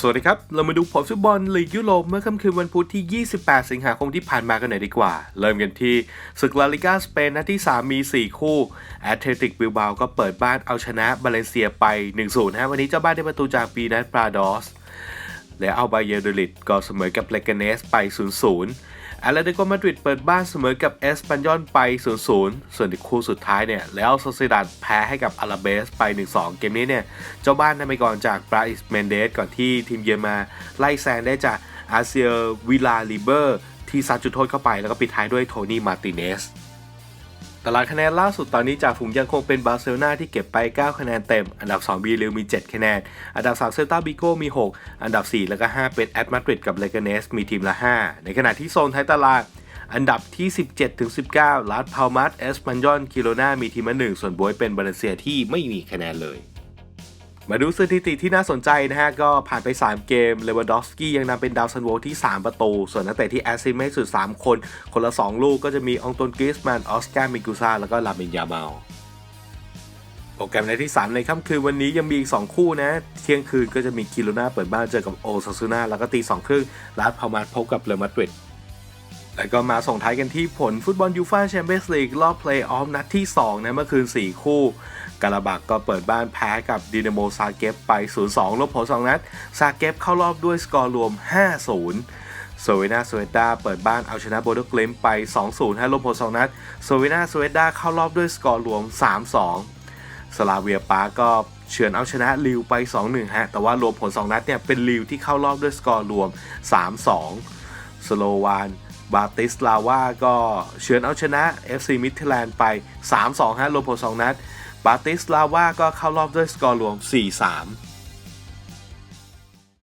สวัสดีครับ เรามาดูผลฟุตบอลลีกยุโรปเมื่อค่ำคืนวันพุธที่ 28 สิงหาคมที่ผ่านมากันหน่อยดีกว่า เริ่มกันที่ศึกลาลิกาสเปนนัดที่ 3 มี 4 คู่แอตเลติกบิลบาก็เปิดบ้านเอาชนะบาเลนเซียไป 1-0นะฮะ วันนี้เจ้าบ้านได้ประตูจากปีนัทปราดอส และเอาบาเยอร์ดลิดก็เสมอกับเลกาเนสไป 0-0 อาเลติโกมาดริดเปิดบ้านเสมอกับเอสปันยอนไป 0-0 ส่วนอีกคู่สุดท้ายเนี่ย แล้วโซเซดัดแพ้ให้กับอาราเบสไป 1-2 เกมนี้เนี่ย เจ้าบ้านได้ไปก่อนจากปราอิสเมนเดสก่อนที่ทีมเยือนมาไล่แซงได้จากอาเซียวิลาลิเบอร์ ที่ซัดจุดโทษเข้าไปแล้วก็ปิดท้ายด้วยโทนี่มาร์ติเนส ตารางคะแนนล่าสุดตอนนี้จากฝูงยังคงเป็นบาร์เซโลนาที่เก็บไป 9 คะแนนเต็ม อันดับ 2 บีเรลมี 7 คะแนน อันดับ 3 เซลตาบิโกมี 6 อันดับ 4 แล้วก็ 5 เป็นแอตมาดริดกับเลกาเนสมีทีมละ 5 ในขณะที่โซนท้ายตารางอันดับที่ 17 ถึง 19 ลาดพาวมัสเอสปันยอน คิโลนามีทีมละ1ส่วนบวยเป็นบาเลเซียที่ไม่มีคะแนนเลย มาดูสถิติที่น่าสนใจนะฮะ ก็ผ่านไป 3 เกมเลวานดอฟสกี้ยังนำเป็นดาวซันโวที่ 3 ประตู ส่วนนักเตะที่แอสซิสต์มทสุด 3 คน คนละ 2 ลูกก็จะมีองตนกิสแมนออสการ์มิกุซาแล้วก็ลามินยาเมาลโปรแกรมในที่ 3 ในค่ำคืนวันนี้ยังมีอีก 2 คู่นะ เที่ยงคืนก็จะมีคิโลนาเปิดบ้านเจอกับโอซาซูนาแล้วก็ตี2ครึ่งลาดพาวมาดพบกับเรอัลมาดริด แล้วก็มาส่งท้ายกันที่ผลฟุตบอลยูฟ่าแชมเปี้ยนส์ลีกรอบเพลย์ออฟนัดที่ 2 นะเมื่อคืน 4 คู่กาลาบักก็เปิดบ้านแพ้กับดินาโมซาเกฟไป 0-2 ลบผล 2 นัด ซาเกฟเข้ารอบด้วยสกอร์รวม 5-0 โซเวนาสเวตดาเปิดบ้านเอาชนะโบโดเกลมไป 2-0 ให้ลบผล 2 นัด โซเวนาสเวตดาเข้ารอบด้วยสกอร์รวม 3-2 สลาเวียปาก็เฉือนเอาชนะลิวไป 2-1 ฮะ แต่ว่ารวมผล 2 นัดเนี่ยเป็นลิวที่เข้ารอบด้วยสกอร์รวม 3-2 สโลวาน บาติสลาว่าก็เฉือนเอาชนะ FC มิทเ l แลนด์ไป 3-2ฮะรวมผล2นัด บาติสลาว่าก็เข้ารอบด้วยสกอร์รวม 4-3